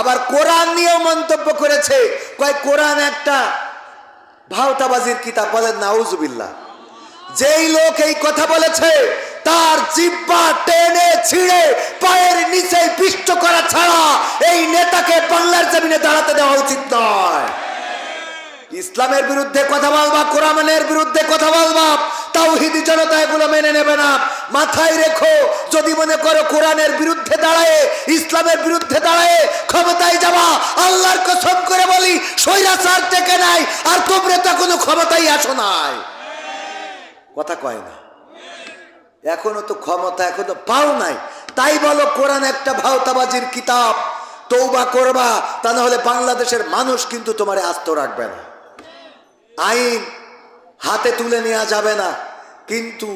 আবার কোরআন নিয়েও মন্তব্য করেছে। কয়, কোরআন একটা ভাওতাবাজির কিতাব, বলেন নাউজুবিল্লাহ। যেই লোক এই কথা বলেছে, তার জিব্বা টেনে ছিঁড়ে পায়ের নিচে পিষ্ট করা ছাড়া এই নেতাকে বাংলার জমিনে দাঁড়াতে দেওয়া উচিত নয়। ইসলামের বিরুদ্ধে কথা বলবা, কোরআনের বিরুদ্ধে কথা বলবা তাওহিদি জনতা এগুলো মেনে নেবে না। মাথায় রেখো, যদি মনে করো কোরআনের বিরুদ্ধে দাঁড়ায়, ইসলামের বিরুদ্ধে দাঁড়ায় ক্ষমতায় যাবা আল্লাহর কসম করে বলি স্বৈরাচার টেকে নাই, আর তোমরা তো কোনো ক্ষমতায় আসো নাই। কথা কয় না। এখনও তো ক্ষমতা, এখনও পাও নাই। তাই বলো, কোরআন একটা ভাওতাবাজির কিতাব। তৌবা করবা, তা না হলে বাংলাদেশের মানুষ কিন্তু তোমার আস্ত রাখবে না। আইন হাতে তুলে নেওয়া যাবে না। কিন্তু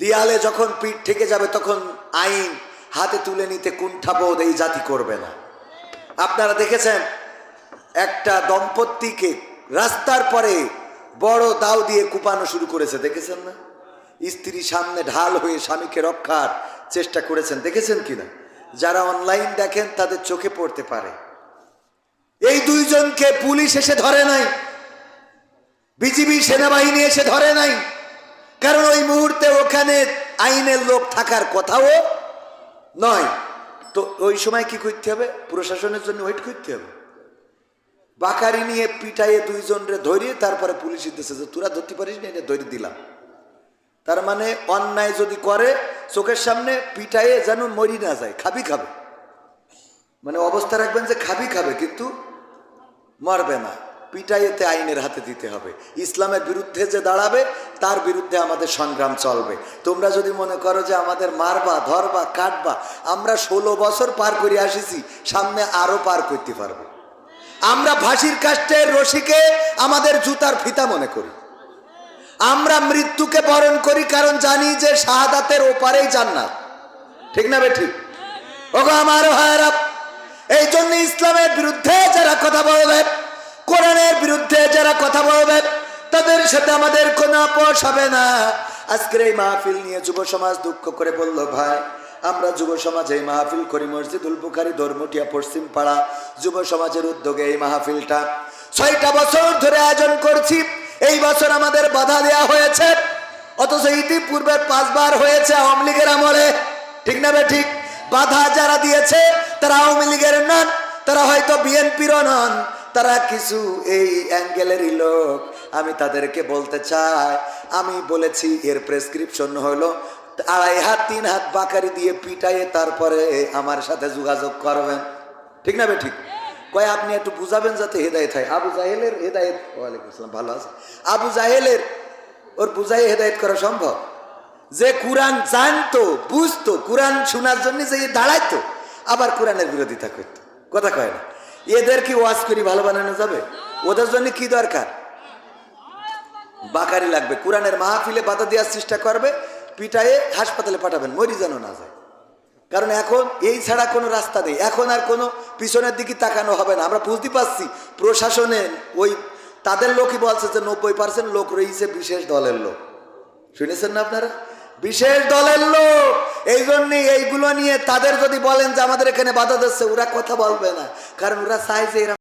দেয়ালে যখন পিঠ থেকে যাবে, তখন আইন হাতে তুলে নিতে কুণ্ঠাবোধ এই জাতি করবে না। আপনারা দেখেছেন, একটা দম্পতিকে রাস্তার পরে বড় দাও দিয়ে কুপানো শুরু করেছে, দেখেছেন না? স্ত্রী সামনে ঢাল হয়ে স্বামীকে রক্ষার চেষ্টা করেছেন, দেখেছেন কিনা? যারা অনলাইন দেখেন, তাদের চোখে পড়তে পারে। এই দুইজনকে পুলিশ এসে ধরে নাই, বিজিবি সেনাবাহিনী এসে ধরে নাই। কারণ ওই মুহূর্তে ওখানে আইনের লোক থাকার কথাও নয়। তো ওই সময় কি করতে হবে? প্রশাসনের জন্য ওয়েট করতে হবে। বাকারি নিয়ে পিটাইয়ে দুইজন রে ধরিয়ে তারপরে পুলিশ দিতেছে যে তোরা ধরতে পারিস না, এটা ধরে দিলাম। তার মানে অন্যায় যদি করে, চোখের সামনে পিটাইয়ে যেন মরি না যায়, খাবি খাবে। মানে অবস্থা রাখবেন যে খাবি খাবে, কিন্তু মরবে না। পিটাইয়েতে আইনের হাতে দিতে হবে। ইসলামের বিরুদ্ধে যে দাঁড়াবে, তার বিরুদ্ধে আমাদের সংগ্রাম চলবে। তোমরা যদি মনে করো যে আমাদের মারবা, ধরবা, কাটবা, আমরা ষোলো বছর পার করে আসিছি, সামনে আরও পার করতে পারব। আমরা ফাঁসির কাষ্টের রশিকে আমাদের জুতার ফিতা মনে করি। আমরা মৃত্যুকে বরণ করি কারণ জানি যে শাহাদাতের ওপারেই জান্নাত। ঠিক না বে ঠিক? ওগো আমার ভাইরা এই জন্য ইসলামের বিরুদ্ধে যারা কথা বলবে কোরআনের বিরুদ্ধে যারা কথা বলবে, তাদের সাথে আমাদের কোনো আপোষ হবে না। আজকের এই মাহফিল নিয়ে যুব সমাজ দুঃখ করে বলল, ভাই, আমরা যুব সমাজ এই মাহফিল করি মসজিদুল বুখারি ধর্মটিয়া পশ্চিম পাড়া, যুব সমাজের উদ্যোগে এই মাহফিলটা। ছয়টা বছর ধরে আয়োজন করছি, এই বছর আমাদের বাধা দেওয়া হয়েছে। অথচ ইতিপূর্বে পাঁচবার হয়েছে আওয়ামী লীগের আমলে। ঠিক না ঠিক? বাধা যারা দিয়েছে, তারা আওয়ামী লীগের নন, তারা হয়তো বিএনপিরও নন। তারা কিছু এই অ্যাঙ্গেলেরই লোক। আমি তাদেরকে বলতে চাই, আমি বলেছি এর প্রেসক্রিপশন হলো আড়াই হাত, তিন হাত বাকারি দিয়ে পিটাইয়ে তারপরে আমার সাথে যোগাযোগ করবেন। ঠিক না ঠিক? কয়, আপনি একটু বুঝাবেন যাতে হেদায়ত হয়। আবু জাহেলের হেদায়ত ওয়ালাইকুম আসসালাম, ভালো আছে। আবু জাহেলের ওর বুঝাই হেদায়ত করা সম্ভব? যে কোরআন জানতো, বুঝতো, কোরআন শোনার জন্য যে দাঁড়াইতো, আবার কোরআনের বিরোধিতা করতো। কথা কয় না। এদের কি ওয়াজ করি ভালো বানানো যাবে? ওদের জন্য কি দরকার? বাকারি লাগবে। কোরআনের মাহফিলে বাধা দেওয়ার চেষ্টা করবে, পিটায়ে হাসপাতালে পাঠাবেন, মরি যেন না যায়। কারণ এখন এই ছাড়া কোনো রাস্তা নেই। এখন আর কোনো পিছনের দিকে তাকানো হবে না। আমরা বুঝতে পারছি, প্রশাসনে ওই তাদের লোকই বলছে যে নব্বই পার্সেন্ট লোক রয়েছে বিশেষ দলের লোক। শুনেছেন না আপনারা? বিশেষ দলের লোক! এই জন্যে এইগুলো নিয়ে তাদের যদি বলেন যে আমাদের এখানে বাধা দিচ্ছে, ওরা কথা বলবে না। কারণ ওরা চায় যে